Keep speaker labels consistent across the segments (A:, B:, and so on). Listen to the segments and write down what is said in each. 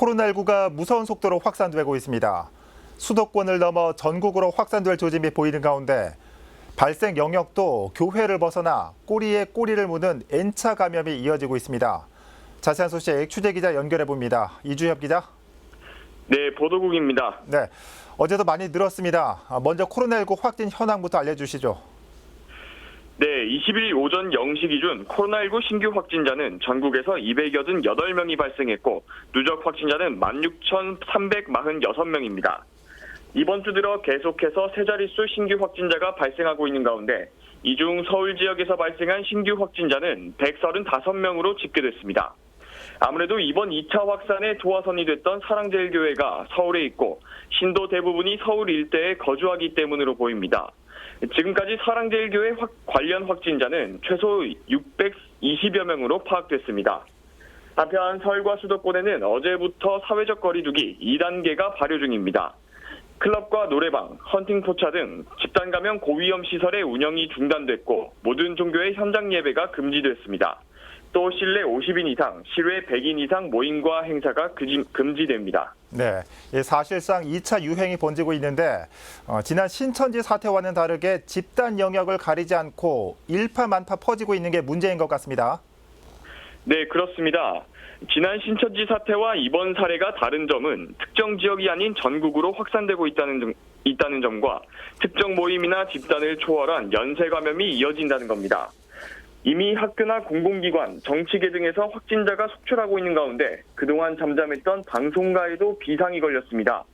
A: 코로나19가 무서운 속도로 확산되고 있습니다. 수도권을 넘어 전국으로 확산될 조짐이 보이는 가운데 발생 영역도 교회를 벗어나 꼬리에 꼬리를 무는 N차 감염이 이어지고 있습니다. 자세한 소식 취재 기자 연결해 봅니다. 이주엽 기자.
B: 네, 보도국입니다.
A: 네. 어제도 많이 늘었습니다. 아, 먼저 코로나19 확진 현황부터 알려주시죠.
B: 네, 20일 오전 0시 기준 코로나19 신규 확진자는 전국에서 288명이 발생했고 누적 확진자는 16,346명입니다. 이번 주 들어 계속해서 세 자릿수 신규 확진자가 발생하고 있는 가운데 이 중 서울 지역에서 발생한 신규 확진자는 135명으로 집계됐습니다. 아무래도 이번 2차 확산의 도화선이 됐던 사랑제일교회가 서울에 있고 신도 대부분이 서울 일대에 거주하기 때문으로 보입니다. 지금까지 사랑제일교회 확- 관련 확진자는 최소 620여 명으로 파악됐습니다. 한편 서울과 수도권에는 어제부터 사회적 거리두기 2단계가 발효 중입니다. 클럽과 노래방, 헌팅 포차 등 집단 감염 고위험 시설의 운영이 중단됐고 모든 종교의 현장 예배가 금지됐습니다. 또 실내 50인 이상, 실외 100인 이상 모임과 행사가 금지- 금지됩니다.
A: 네, 예, 사실상 2차 유행이 번지고 있는데 어, 지난 신천지 사태와는 다르게 집단 영역을 가리지 않고 일파만파 퍼지고 있는 게 문제인 것 같습니다.
B: 네, 그렇습니다. 지난 신천지 사태와 이번 사례가 다른 점은 특정 지역이 아닌 전국으로 확산되고 있다는, 점- 있다는 점과 특정 모임이나 집단을 초월한 연쇄 감염이 이어진다는 겁니다. 이미 학교나 공공기관, 정치계 등에서 확진자가 속출하고 있는 가운데 그동안 잠잠했던 방송가에도 비상이 걸렸습니다.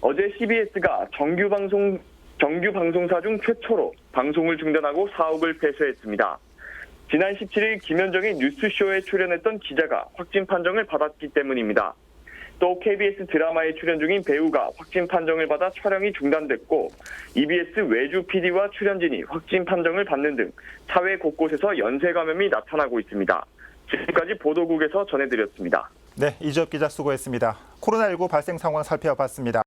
B: 어제 CBS가 정규 방송 정규 방송사 중 최초로 방송을 중단하고 사옥을 폐쇄했습니다. 지난 17일 김현정의 뉴스쇼에 출연했던 기자가 확진 판정을 받았기 때문입니다. 또 KBS 드라마에 출연 중인 배우가 확진 판정을 받아 촬영이 중단됐고 EBS 외주 PD와 출연진이 확진 판정을 받는 등 사회 곳곳에서 연쇄 감염이 나타나고 있습니다. 지금까지 보도국에서 전해드렸습니다.
A: 네, 이주엽 기자 수고했습니다. 코로나19 발생 상황 살펴봤습니다.